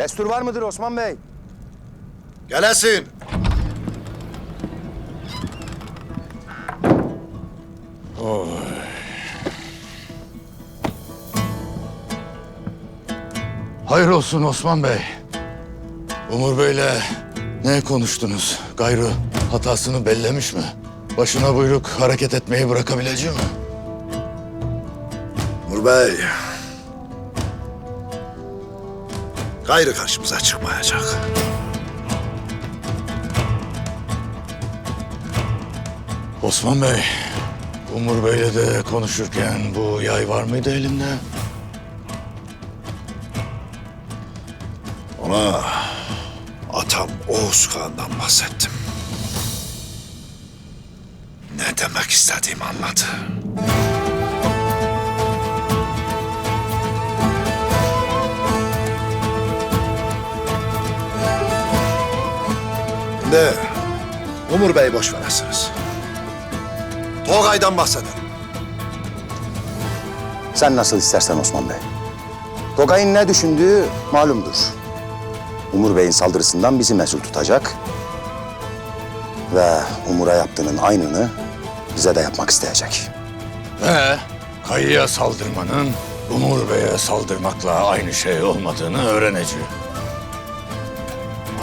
Destur var mıdır Osman Bey? Gelesin. Hayır olsun Osman Bey. Umur Bey'le ne konuştunuz? Gayrı hatasını bellemiş mi? Başına buyruk hareket etmeyi bırakabilecek mi? Umur Bey. Gayrı karşımıza çıkmayacak. Osman Bey, Umur Bey'le de konuşurken bu yay var mıydı elinde? Ona atam Oğuz Kağan'dan bahsettim. Ne demek istediğimi anladı. De, Umur Bey boş veresiniz. Togay'dan bahsedelim. Sen nasıl istersen Osman Bey. Togay'ın ne düşündüğü malumdur. Umur Bey'in saldırısından bizi mesul tutacak. Ve Umur'a yaptığının aynını bize de yapmak isteyecek. Ve kayıya saldırmanın Umur Bey'e saldırmakla aynı şey olmadığını öğreneceğim.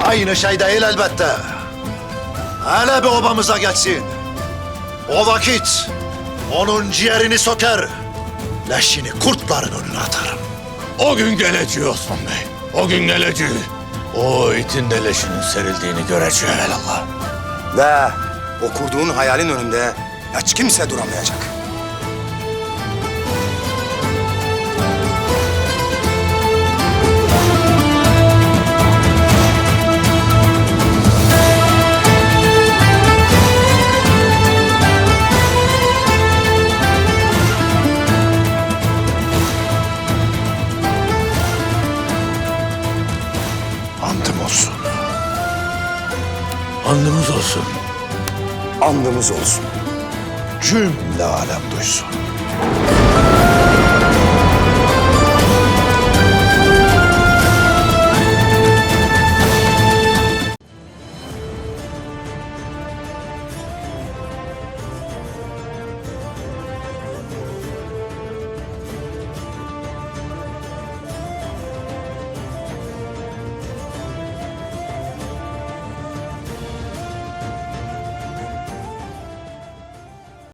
Aynı şey değil elbette. Hele bir obamıza geçsin. O vakit onun ciğerini söker, leşini kurtların önüne atarım. O gün geleceği Osman Bey. O gün geleceği. O itin de leşinin serildiğini göreceği evelallah. Ve o kurduğun hayalin önünde hiç kimse duramayacak. Andımız olsun. Andımız olsun. Cümle alem duysun.